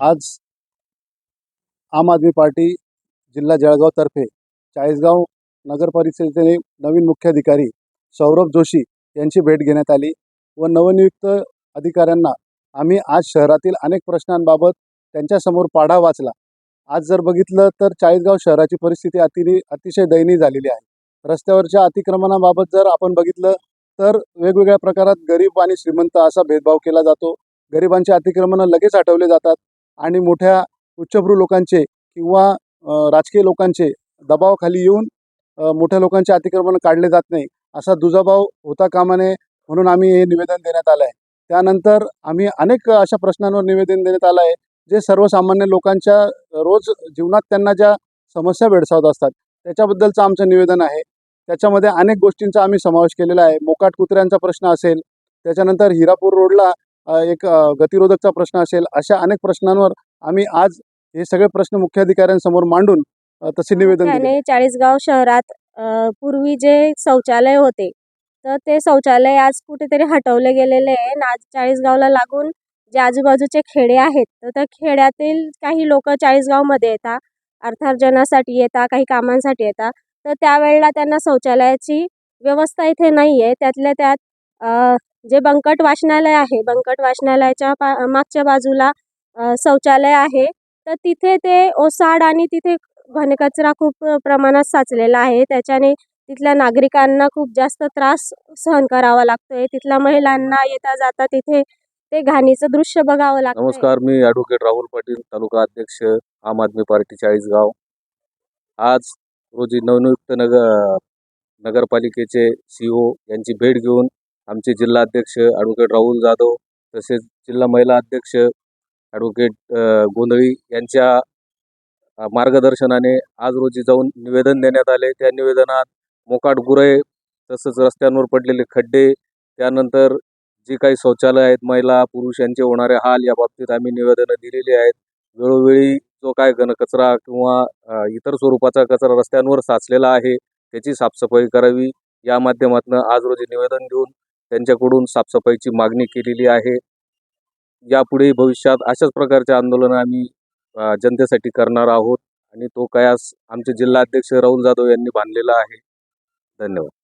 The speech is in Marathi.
आज आम आदमी पार्टी जिल्हा जळगावतर्फे चाळीसगाव नगर परिषदेचे नवीन मुख्याधिकारी सौरभ जोशी यांची भेट घेण्यात आली व नवनियुक्त अधिकाऱ्यांना आम्ही आज शहरातील अनेक प्रश्नांबाबत त्यांच्यासमोर पाढा वाचला. आज जर बघितलं तर चाळीसगाव शहराची परिस्थिती अति अतिशय दयनीय झालेली आहे. रस्त्यावरच्या अतिक्रमणाबाबत जर आपण बघितलं तर वेगवेगळ्या प्रकारात गरीब आणि श्रीमंत असा भेदभाव केला जातो. गरिबांचे अतिक्रमणं लगेच हटवले जातात. आणि मोठ्या उच्चभ्रू लोकांचे किंवा राजकीय लोकांचे दबावाखाली येऊन मोठ्या लोकांचे अतिक्रमण काढले जात नाही असा दुजाभाव होता कामा नये म्हणून आम्ही हे निवेदन देण्यात आलं आहे त्यानंतर आम्ही अनेक अशा प्रश्नांवर निवेदन देण्यात आलं आहे जे सर्वसामान्य लोकांच्या रोज जीवनात त्यांना ज्या समस्या भेडसावत असतात त्याच्याबद्दलचं आमचं निवेदन आहे. त्याच्यामध्ये अनेक गोष्टींचा आम्ही समावेश केलेला आहे. मोकाट कुत्र्यांचा प्रश्न असेल त्याच्यानंतर हिरापूर रोडला एक गतिरोधकचा प्रश्न असेल अशा अनेक प्रश्नांवर आम्ही आज हे सगळे प्रश्न मुख्याधिकाऱ्यांसमोर मांडून तसे निवेदन चाळीसगाव शहरात पूर्वी जे शौचालय होते तर ते शौचालय आज कुठेतरी हटवले गेलेले आहे. आज चाळीसगावला लागून जे आजूबाजूचे खेडे आहेत तर त्या खेड्यातील काही लोक चाळीसगावमध्ये येतात अर्थार्जनासाठी येतात काही कामांसाठी येतात तर त्यावेळेला त्यांना शौचालयाची व्यवस्था इथे नाही आहे त्यातल्या त्यात जे बंकट वाचनालय आहे बंकट वाचनालयाच्या पा मागच्या बाजूला शौचालय आहे. तर तिथे ते ओसाड आणि तिथे घनकचरा खूप प्रमाणात साचलेला आहे. त्याच्याने तिथल्या नागरिकांना खूप जास्त त्रास सहन करावा लागतोय. तिथल्या महिलांना येता जाता तिथे ते घाणीचं दृश्य बघावं लागतं नमस्कार मी ॲडव्होकेट राहुल पाटील तालुका अध्यक्ष आम आदमी पार्टी चाळीसगाव. आज रोजी नवनियुक्त नगर नगरपालिकेचे सी ओ यांची भेट घेऊन आमचे जिल्हा अध्यक्ष ॲडव्होकेट राहुल जाधव तसेच जिल्हा महिला अध्यक्ष ॲडव्होकेट गोंधळी यांच्या मार्गदर्शनाने आज रोजी जाऊन निवेदन देण्यात आले. त्या निवेदनात मोकाट गुरे तसंच रस्त्यांवर पडलेले खड्डे त्यानंतर जे काही शौचालय आहेत महिला पुरुष यांचे होणारे हाल या बाबतीत आम्ही निवेदनं दिलेली आहेत. वेळोवेळी जो काय घनकचरा किंवा इतर स्वरूपाचा कचरा रस्त्यांवर साचलेला आहे त्याची साफसफाई करावी. या माध्यमातून आज रोजी निवेदन देऊन त्यांच्याकडून साफसफाईची मागणी केलेली आहे. यापुढे भविष्यात अशाच प्रकारचे आंदोलन आम्ही जनतेसाठी करणार आहोत आणि तो कयास आमचे जिल्हा अध्यक्ष राहुल जाधव यांनी बांधलेला आहे. धन्यवाद.